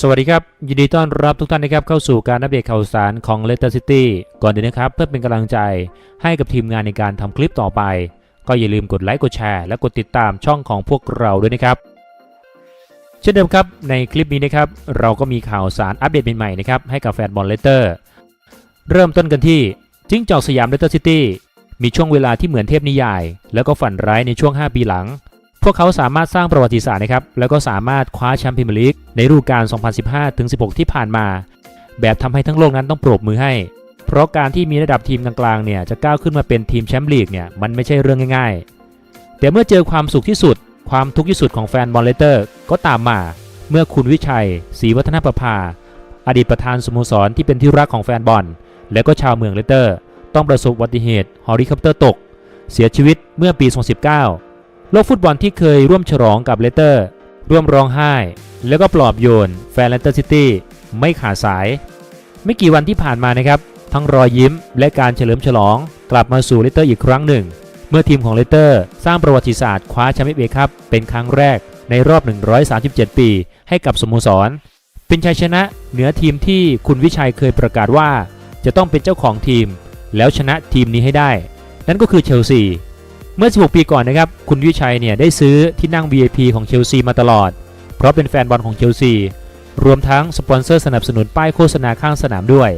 สวัสดีครับ ยินดีต้อนรับทุกท่านนะครับเข้าสู่การอัปเดตข่าวสารของ Leicester City ก่อนอื่นนะครับ เพื่อเป็นกำลังใจให้กับทีมงานในการทำคลิปต่อไป ก็อย่าลืมกดไลค์กดแชร์และกดติดตามช่องของพวกเราด้วยนะครับเช่นเดิมครับในคลิปนี้นะครับเราก็มีข่าวสารอัปเดตใหม่ๆนะครับให้กับแฟนบอลเลสเตอร์เริ่มต้นกันที่จิ้งจอกสยามเลสเตอร์ซิตี้มีช่วงเวลาที่เหมือนเทพนิยาย แล้วก็ฝันร้ายในช่วง 5 ปีหลัง พวกเขาสามารถสร้างประวัติศาสตร์นะครับ แล้วก็สามารถคว้าแชมป์พรีเมียร์ลีกในฤดูกาล 2015-16 ที่ผ่านมา แบบทำให้ทั้งโลกนั้นต้องปรบมือให้ เพราะการที่มีระดับทีมกลางๆเนี่ยจะก้าวขึ้นมาเป็นทีมแชมป์ลีกเนี่ยมันไม่ใช่เรื่องง่าย ๆ แต่เมื่อเจอความสุขที่สุด ความทุกข์ที่สุดของแฟนบอลเลสเตอร์ ก็ตามมา เมื่อคุณวิชัยศรีวัฒนประภา อดีตประธานสโมสรที่เป็นที่รักของแฟนบอล และก็ชาวเมืองเลสเตอร์ ต้องประสบอุบัติเหตุฮอริคอปเตอร์ตก เสียชีวิตเมื่อปี 2019 โลกฟุตบอลที่เคยร่วมฉลองกับเลสเตอร์ ร่วมร้องไห้ แล้วก็ปลอบโยน แฟนเลสเตอร์ซิตี้ไม่ขาดสาย ไม่กี่วันที่ผ่านมานะครับ ทั้งรอยยิ้มและการเฉลิมฉลองกลับมาสู่เลสเตอร์อีกครั้งหนึ่ง เมื่อทีมของเลสเตอร์ สร้างประวัติศาสตร์คว้าแชมเป์เอฟเอคัพเป็นครั้งแรกในรอบ 137 ปี ให้กับสโมสร เป็นชัยชนะเหนือทีมที่คุณวิชัยเคยประกาศว่า จะต้องเป็นเจ้าของทีม แล้วชนะทีมนี้ให้ได้ นั่นก็คือเชลซี เมื่อ 16 ปีก่อนนะครับ คุณวิชัยเนี่ยได้ซื้อที่นั่ง VIP ของเชลซีมาตลอด เพราะเป็นแฟนบอลของเชลซี รวมทั้งสปอนเซอร์สนับสนุนป้ายโฆษณาข้างสนามด้วย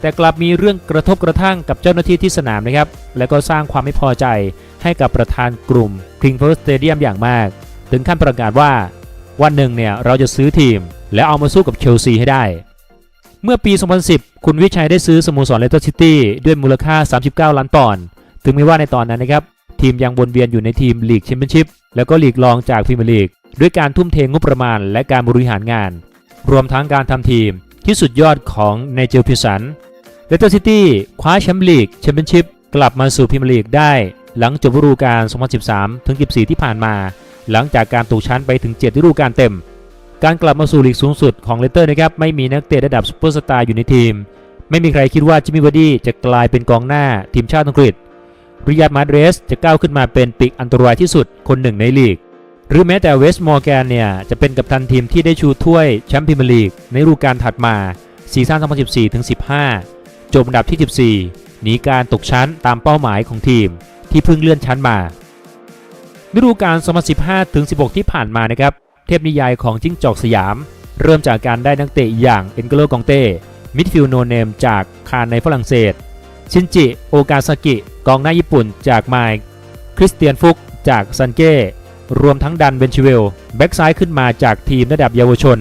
แต่กลับมีเรื่องกระทบกระทั่งกับเจ้าหน้าที่ที่สนามนะครับ และก็สร้างความไม่พอใจให้กับประธานกลุ่ม King Power Stadium อย่างมาก ถึงขั้นประกาศว่า วันหนึ่งเนี่ยเราจะซื้อทีม และเอามาสู้กับเชลซีให้ได้ เมื่อปี 2010 คุณวิชัยได้ซื้อสโมสรเลสเตอร์ซิตี้ด้วยมูลค่า 39 ล้านปอนด์ ถึงแม้ว่าในตอนนั้นนะครับ ทีมยังวนเวียนอยู่ในทีมลีกแชมเปี้ยนชิพแล้วก็ลีกรองจากพรีเมียร์ลีกด้วยการทุ่มเทงบประมาณและการบริหารงาน รวมทั้งการทำทีมที่สุดยอดของไนเจลพิสันเลสเตอร์ซิตี้คว้าแชมป์ลีกแชมเปี้ยนชิพกลับมาสู่พรีเมียร์ลีกได้ หลังจบฤดูกาล 2013ถึง14 ที่ผ่านมา หลังจากการตกชั้นไปถึง 7 ฤดูกาลเต็ม การกลับมาสู่ลีกสูงสุดของเลสเตอร์นะครับไม่มีนักเตะระดับซุปเปอร์สตาร์อยู่ในทีม ไม่มีใครคิดว่าจิมมี่วาร์ดี้จะกลายเป็นกองหน้าทีมชาติอังกฤษ ริยาดมาดเรสจะก้าวขึ้นมาเป็นปีกอันตรายที่สุดคนหนึ่งในลีก หรือแม้แต่เวสต์มอร์แกนเนี่ย จะเป็นกัปตันทีมที่ได้ชูถ้วยแชมป์พรีเมียร์ลีก ในฤดูกาลถัดมาซีซั่น2014ถึง15 จบอันดับที่ 14 หนีการตกชั้นตามเป้าหมายของทีมที่เพิ่งเลื่อนชั้นมาฤดูกาล2015ถึง16 ที่ผ่านมานะครับ เทพนิยายของจิ้งจอกสยาม เริ่มจากการได้นักเตะอย่างเอ็นโกโลกองเต้มิดฟิลโนเนมจากคานในฝรั่งเศส ชินจิ โอกาซากิ กองหน้าญี่ปุ่นจากไมค์คริสเตียนฟุกจากซันเก้ รวมทั้งดันเบนชิเวล แบ็กซ้ายขึ้นมาจากทีมระดับเยาวชน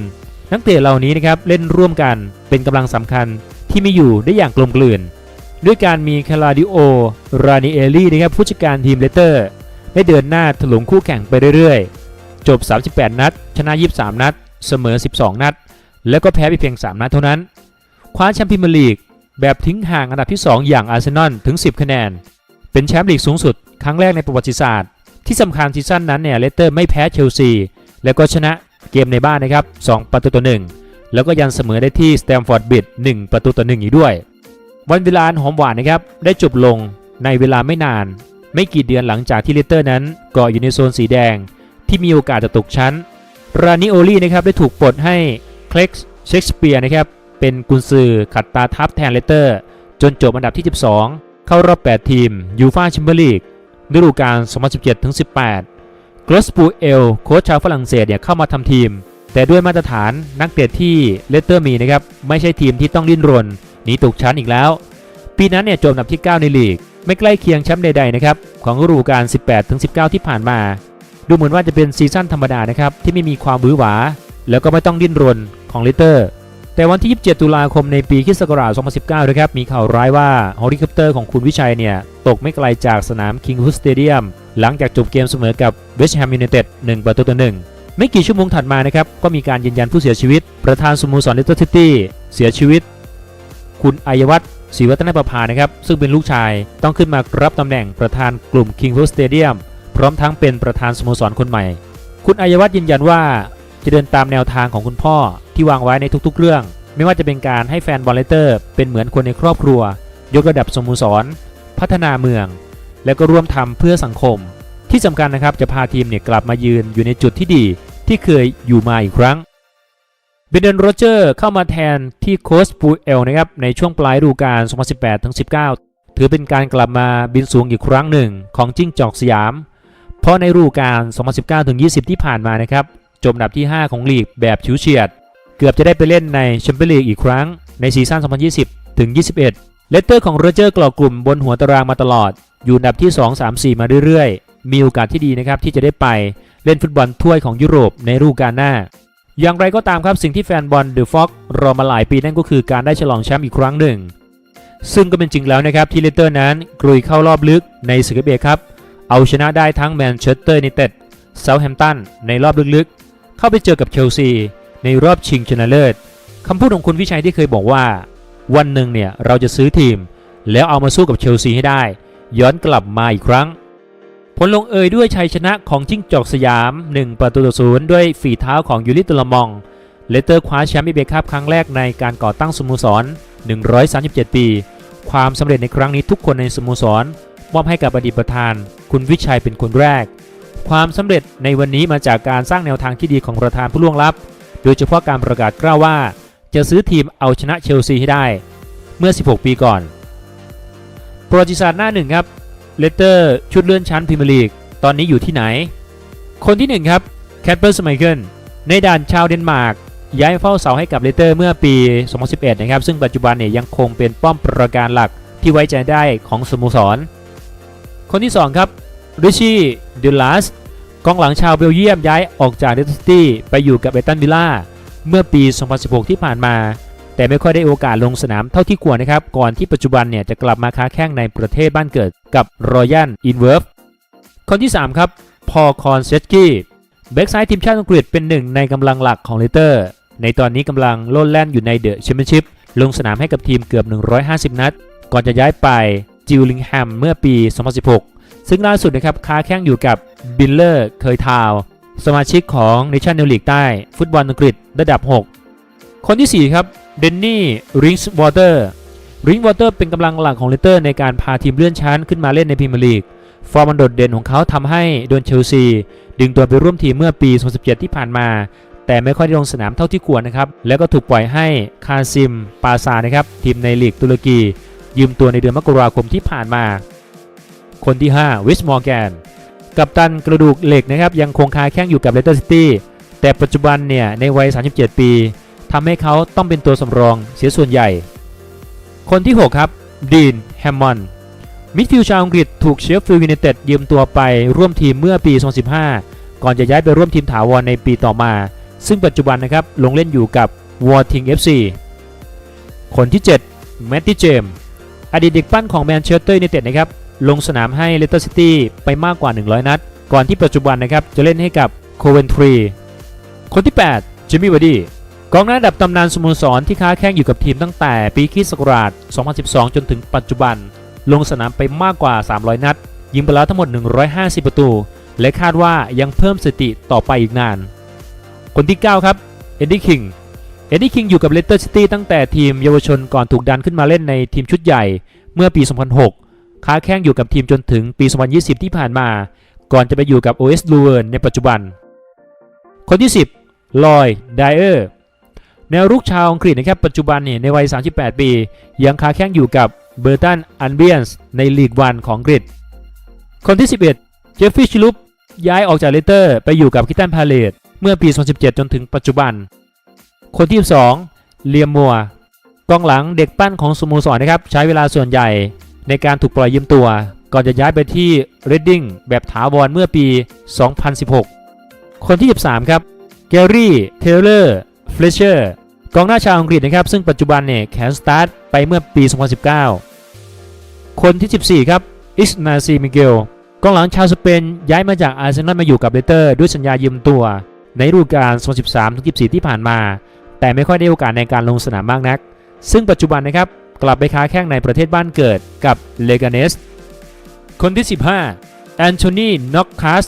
นักเตะเหล่านี้นะครับเล่นร่วมกันเป็นกำลังสำคัญที่มีอยู่ได้อย่างกลมกลืน ด้วยการมีคาราดิโอ รานิเอลี่นะครับผู้จัดการทีมเลสเตอร์ ได้เดินหน้าถลุงคู่แข่งไปเรื่อยๆ จบ 38 นัด ชนะ 23 นัด เสมอ 12 นัด แล้วก็แพ้ไปเพียง 3 นัดเท่านั้น คว้าแชมป์พรีเมียร์ลีก แบบทิ้งห่างอันดับที่ 2 อย่างอาร์เซนอลถึง 10 คะแนน เป็นแชมป์ลีกสูงสุด ครั้งแรกในประวัติศาสตร์ ที่สำคัญซีซั่นนั้นเนี่ยเลสเตอร์ไม่แพ้เชลซี แล้วก็ชนะเกมในบ้านนะครับ2ประตูต่อ1แล้วก็ยันเสมอได้ที่สแตมฟอร์ดบิด1ประตูต่อ1อีกด้วย วันเวลาหอมหวานนะครับได้จบลงในเวลาไม่นาน ไม่กี่เดือนหลังจากที่เลสเตอร์นั้นเกาะอยู่ในโซนสีแดง ที่มีโอกาสจะตกชั้น รานิโอลี่นะครับได้ถูกปลดให้เคล็กเชคสเปียร์นะครับ เป็นกุนซือขัดตาทับแทนเลสเตอร์ จนจบอันดับที่ 12 เข้ารอบ 8 ทีมยูฟาแชมเปี้ยนลีกฤดูกาล 2017-18 กรอสปูเอลโค้ชชาวฝรั่งเศสเนี่ยเข้ามาทำทีม แต่ด้วยมาตรฐานนักเตะที่เลสเตอร์มีนะครับไม่ใช่ทีมที่ต้องดิ้นรนหนีตกชั้นอีกแล้ว ปีนั้นเนี่ยจบอันดับที่ 9 ในลีก ไม่ใกล้เคียงแชมป์ใดๆนะครับของฤดูกาล 18-19 ที่ผ่านมา ดูเหมือนว่าจะเป็นซีซั่นธรรมดานะครับที่ไม่มีความหวือหวา แล้วก็ไม่ต้องดิ้นรนของเลสเตอร์ แต่วันที่ 27 ตุลาคมในปีคิศกราช2019 นะครับ มีข่าวร้ายว่าเฮอริคอปเตอร์ของคุณวิชัยเนี่ย ตกไม่ไกลจากสนาม King h o o d Stadium หลังจากจบเกมเสมอกับ West Ham United 1ประตูต่อ1ไม่กี่ชั่วโมงถัดมานะครับ ก็มีการยืนยันผู้เสียชีวิต ประธานสโมสรเลสเตอร์ซิตี้เสียชีวิต คุณอัยวัฒน์ศรีวัฒนประภานะครับ ซึ่งเป็นลูกชายต้องขึ้นมารับตำแหน่งประธานกลุ่ม King h o o d Stadium พร้อมทั้งเป็นประธานสโมสรคนใหม่ คุณอัยวัฒน์ยืนยันว่า จะเดินตามแนวทางของคุณพ่อที่วางไว้ในทุกๆ เรื่อง ไม่ว่าจะเป็นการให้แฟนบอลเลเตอร์ เป็นเหมือนคนในครอบครัว ยกระดับสโมสร พัฒนาเมือง แล้วก็ร่วมทำเพื่อสังคม ที่สำคัญนะครับจะพาทีมเนี่ยกลับมายืนอยู่ในจุดที่ดีที่เคยอยู่มาอีกครั้งเบเดนโรเจอร์เข้ามาแทนที่โค้ชปูเอลนะครับในช่วงปลายฤดูกาล 2018-19 ถือเป็นการกลับมาบินสูงอีกครั้งหนึ่งของจิ้งจอกสยาม เพราะในฤดูกาล 2019-20 ที่ผ่านมานะครับ จบอันดับที่ 5 ของลีกแบบฉิวเฉียด เกือบจะได้ไปเล่นในแชมเปี้ยนลีกอีกครั้งในซีซั่น 2020-21 เลตเตอร์ของโรเจอร์กล่อกลุ่มบนหัวตารางมาตลอด อยู่อันดับที่ 2 3 4 มาเรื่อยๆ มีโอกาสที่ดีนะครับที่จะได้ไปเล่นฟุตบอลถ้วยของยุโรปในฤดูกาลหน้า อย่างไรก็ตามครับสิ่งที่แฟนบอลเดอะฟ็อกรอมาหลายปีนั่นก็คือการได้ฉลองแชมป์อีกครั้งหนึ่ง ซึ่งก็เป็นจริงแล้วนะครับที่เลสเตอร์นั้นกลุยเข้ารอบลึกในศึกเอฟเอครับเอาชนะได้ทั้งแมนเชสเตอร์ยูไนเต็ดเซาท์แฮมป์ตันในรอบลึกๆ เข้าไปเจอกับเชลซีในรอบชิงชนะเลิศคำพูดของคุณวิชัยที่เคยบอกว่า วันหนึ่งเนี่ยเราจะซื้อทีม แล้วเอามาสู้กับเชลซีให้ได้ ย้อนกลับมาอีกครั้ง ผลลงเอยด้วยชัยชนะของจิ้งจอกสยาม 1 ประตูต่อศูนย์ด้วยฝีเท้าของยูริตุลมอง เลสเตอร์คว้าแชมป์เอเบคัพครั้งแรกในการก่อตั้งสโมสร 137 ปี ความสำเร็จในครั้งนี้ทุกคนในสโมสรมอบให้กับอดีตประธาน คุณวิชัยเป็นคนแรก ความสำเร็จในวันนี้มาจากการสร้างแนวทางที่ดีของประธานผู้ล่วงลับ โดยเฉพาะการประกาศกล้าวว่า จะซื้อทีมเอาชนะเชลซีให้ได้ เมื่อ 16 ปีก่อน ประวัติศาสตร์หน้าหนึ่งครับ เลสเตอร์ชุดเลื่อนชั้นพรีเมียร์ลีก ตอนนี้อยู่ที่ไหน คนที่หนึ่งครับแคทเปอร์สไมเคิลในด่านชาวเดนมาร์กย้ายเฝ้าเสาให้กับเลสเตอร์เมื่อปี 2011 นะครับ ซึ่งปัจจุบันเนี่ยยังคงเป็นป้อมประการหลักที่ไว้ใจได้ของสโมสร คนที่2ครับ ริชี่เดลัสกองหลังชาวเบลเยียมย้ายออกจากเลสเตอร์ซิตี้ไปอยู่กับเอตันวิลล่าเมื่อปี 2016 ที่ผ่านมา แต่ไม่ค่อยได้โอกาสลงสนามเท่าที่ควรนะครับ ก่อนที่ปัจจุบันเนี่ยจะกลับมาค้าแข้งในประเทศบ้านเกิดกับรอยัลอินเวิร์ฟคนที่ 3 ครับ พอคอนเซสกี้แบ็กซ้ายทีมชาติอังกฤษเป็นหนึ่งในกำลังหลักของเลสเตอร์ ในตอนนี้กำลังโลดแล่นอยู่ในเดอะแชมเปี้ยนชิพลงสนามให้กับทีมเกือบ 150 นัด ก่อนจะย้ายไปจิลลิงแฮมเมื่อปี 2016 ซึ่งล่าสุดนะครับค้าแข้งอยู่กับบิลเลอร์เคยทาวน์สมาชิกของเนชั่นแนลลีกใต้ ฟุตบอลอังกฤษระดับ 6 คนที่ 4 ครับเดนนี่ริงส์วอเตอร์ริงส์วอเตอร์เป็นกำลังหลักของเลสเตอร์ในการพาทีมเลื่อนชั้นขึ้นมาเล่นในพรีเมียร์ลีกฟอร์มมันโดดเด่นของเขาทำให้โดนเชลซี ดึงตัวไปร่วมทีมเมื่อปี 2017 ที่ผ่านมา แต่ไม่ค่อยได้ลงสนามเท่าที่ควรนะครับ แล้วก็ถูกปล่อยให้คาซิม ปาซานะครับทีมในลีกตุรกี ยืมตัวในเดือนมกราคมที่ผ่านมา คนที่ 5 วิสมอร์แกน กัปตันกระดูกเหล็กนะครับยังคงคาแข้งอยู่กับเลสเตอร์ซิตี้ แต่ปัจจุบันเนี่ยในวัย 37 ปีทำให้เขาต้องเป็นตัวสำรองเสียส่วนใหญ่ คนที่ 6 ครับดีนแฮมมอนด์มิดฟิลด์ชาวอังกฤษถูกเชฟฟิลด์ยูไนเต็ดยืมตัวไปร่วมทีมเมื่อปี 2015 ก่อนจะย้ายไปร่วมทีมถาวรในปีต่อมา ซึ่งปัจจุบันนะครับลงเล่นอยู่กับวอร์ทิง FC คนที่ 7 แมตติเจมอดีตเด็กปั้นของแมนเชสเตอร์ยูไนเต็ดนะครับ ลงสนามให้เลสเตอร์ซิตี้ไปมากกว่า 100 นัด ก่อนที่ปัจจุบันนะครับจะเล่นให้กับโคเวนทรีคนที่ 8 จิมมี่วาร์ดี้กองหน้าดับตำนานสโมสรที่ค้าแข่งอยู่กับทีมตั้งแต่ปีคริสต์ศักราช 2012 จนถึงปัจจุบัน ลงสนามไปมากกว่า 300 นัด ยิงไปแล้วทั้งหมด 150 ประตู และคาดว่ายังเพิ่มสติต่อไปอีกนาน คนที่ 9 ครับ เอ็ดดี้คิง เอ็ดดี้คิงอยู่กับเลสเตอร์ซิตี้ตั้งแต่ทีมเยาวชนก่อนถูกดันขึ้นมาเล่นในทีมชุดใหญ่เมื่อปี 2006 ค้าแข่งอยู่กับทีมจนถึงปี 2020 ที่ผ่านมา ก่อนจะไปอยู่กับ OS l u w e r n ในปัจจุบัน คนที่ 10 ลอยไดเออร์แนวรุกชาวอังกฤษนะครับปัจจุบันเนี่ยในวัย 38 ปี ยังค้าแข่งอยู่กับเบอร์ตันอันเบียนส์ในลีกวันของอังกฤษ คนที่ 11 เจฟฟี่ชิลุปย้ายออกจากเลสเตอร์ไปอยู่กับคิตันพาเลตเมื่อปี 2017 จนถึงปัจจุบัน คนที่ 12 เลียมมัวกองหลังเด็กปั้นของสโมสรนะครับใช้เวลาส่วนใหญ่ ในการถูกปล่อยยืมตัว ก่อนจะย้ายไปที่เรดดิ้งแบบถาวรเมื่อปี 2016 คนที่ 13 ครับแกรี่ เทเลอร์ เฟลเชอร์ กองหน้าชาวอังกฤษนะครับ ซึ่งปัจจุบันเนี่ยแขนสตาร์ทไปเมื่อปี 2019 คนที่ 14 ครับ อิสนาซี มิเกล กองหลังชาวสเปนย้ายมาจากอาร์เซนอลมาอยู่กับเลเตอร์ ด้วยสัญญายืมตัว ในฤดูกาล 2013-14 ที่ผ่านมา แต่ไม่ค่อยได้โอกาสในการลงสนามมากนัก ซึ่งปัจจุบันนะครับ กลับไปค้าแข้งในประเทศบ้านเกิดกับเลกาเนส คนที่ 15 แอนโทนีน็อกคัส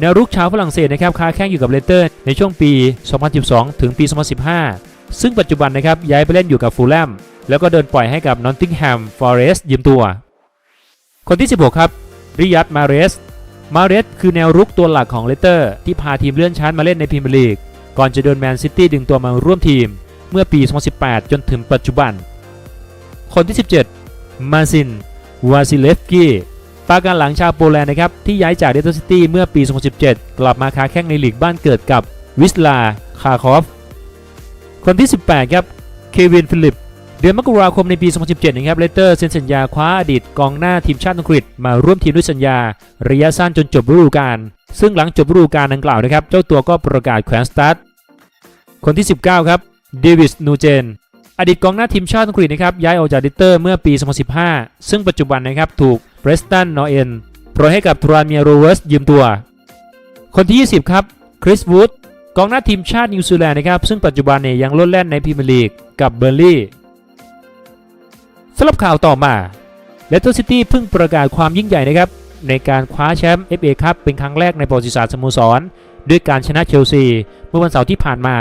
แนวรุกชาวฝรั่งเศสนะครับค้าแข้งอยู่กับเลสเตอร์ ในช่วงปี 2012 ถึงปี 2015 ซึ่งปัจจุบันนะครับย้ายไปเล่นอยู่กับฟูลแลมแล้วก็เดินปล่อยให้กับนอตติงแฮมฟอเรสต์ยืมตัว คนที่ 16 ครับ ริยัตมาเรส มาเรสคือแนวรุกตัวหลักของเลสเตอร์ ที่พาทีมเลื่อนชั้นมาเล่นในพรีเมียร์ลีก ก่อนจะโดนแมนซิตี้ดึงตัวมาร่วมทีม เมื่อปี 2018 จนถึงปัจจุบัน คนที่ 17 มาซิน วาซิเลฟกี้ปาการหลังชาวโปแลนด์นะครับ ที่ย้ายจากเดตซิตี้เมื่อปี 2017 กลับมาค้าแข้งในลีกบ้านเกิดกับวิสลา คาคอฟ คนที่ 18 ครับ เควิน ฟิลิป เดือนมกราคมในปี 2017 นะครับ เลสเตอร์เซ็นสัญญาคว้าอดีตกองหน้าทีมชาติอังกฤษ มาร่วมทีมด้วยสัญญา ระยะสั้นจนจบฤดูกาล ซึ่งหลังจบฤดูกาลดังกล่าวนะครับ เจ้าตัวก็ประกาศแขวนสตาร์ท คนที่ 19 ครับ เดวิส นูเจน อดีตกองหน้าทีมชาติอังกฤษนะครับย้ายออกจากเลสเตอร์เมื่อปี 2015 ซึ่งปัจจุบันนะครับถูกเบรสตันนอเอ็นปล่อยให้กับทรานเมียโรเวอร์สยืมตัว คนที่ 20 ครับคริสวูดกองหน้าทีมชาตินิวซีแลนด์นะครับซึ่งปัจจุบันเนี่ยยังลดแล่นในพรีเมียร์ลีกกับเบอร์ลี่สำหรับข่าวต่อมาเลสเตอร์ซิตี้เพิ่งประกาศความยิ่งใหญ่นะครับในการคว้าแชมป์ FA คัพเป็นครั้งแรกในประวัติศาสตร์สโมสร ด้วยการชนะเชลซี เมื่อวันเสาร์ที่ผ่านมา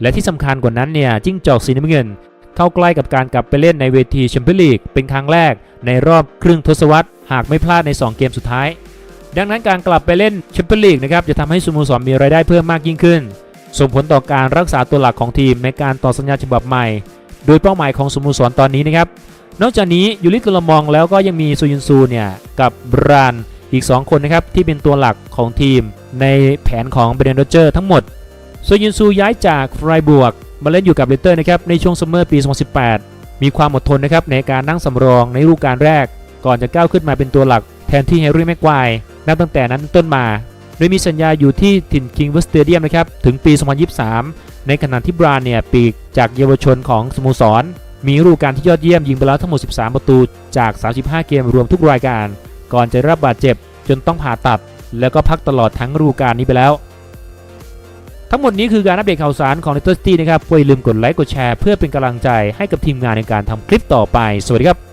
และที่สำคัญกว่านั้นเนี่ยจิ้งจอกสีน้ำเงิน เข้าใกล้กับการกลับไปเล่นในเวทีแชมเปี้ยนลีกเป็นครั้งแรกในรอบครึ่งทศวรรษหากไม่พลาดใน 2 เกมสุดท้าย ดังนั้นการกลับไปเล่นแชมเปี้ยนลีกนะครับจะทำให้สโมสรมีรายได้เพิ่มมากยิ่งขึ้น ส่งผลต่อการรักษาตัวหลักของทีมในการต่อสัญญาฉบับใหม่ โดยเป้าหมายของสโมสรตอนนี้นะครับนอกจากนี้ยูริตลมองแล้วก็ยังมีซูยุนซูเนี่ยกับบรานอีก 2 คนนะครับที่เป็นตัวหลักของทีมในแผนของเบรนโดเจอร์ทั้งหมดโซยุนซูย้ายจากไฟบวก มาเล่นอยู่กับเลสเตอร์นะครับในช่วงซัมเมอร์ปี 2018 มีความอดทนนะครับในการนั่งสำรองในฤดูกาลแรก ก่อนจะก้าวขึ้นมาเป็นตัวหลักแทนที่แฮร์รี่แม็กควายนับตั้งแต่นั้นต้นมา โดยมีสัญญาอยู่ที่ถิ่นคิงเวสเตเดียมนะครับถึงปี 2023 ในขณะที่บรานเนี่ยปีกจากเยาวชนของสโมสร มีฤดูกาลที่ยอดเยี่ยมยิงไปแล้วทั้งหมด 13 ประตูจาก 35 เกมรวมทุกรายการ ก่อนจะรับบาดเจ็บจนต้องผ่าตัด แล้วก็พักตลอดทั้งฤดูกาลนี้ไปแล้ว ทั้งหมดนี้คือการอัปเดตข่าวสารของ Leicester City นะครับอย่าลืมกดไลค์กดแชร์เพื่อเป็นกำลังใจให้กับทีมงานในการทำคลิปต่อไป สวัสดีครับ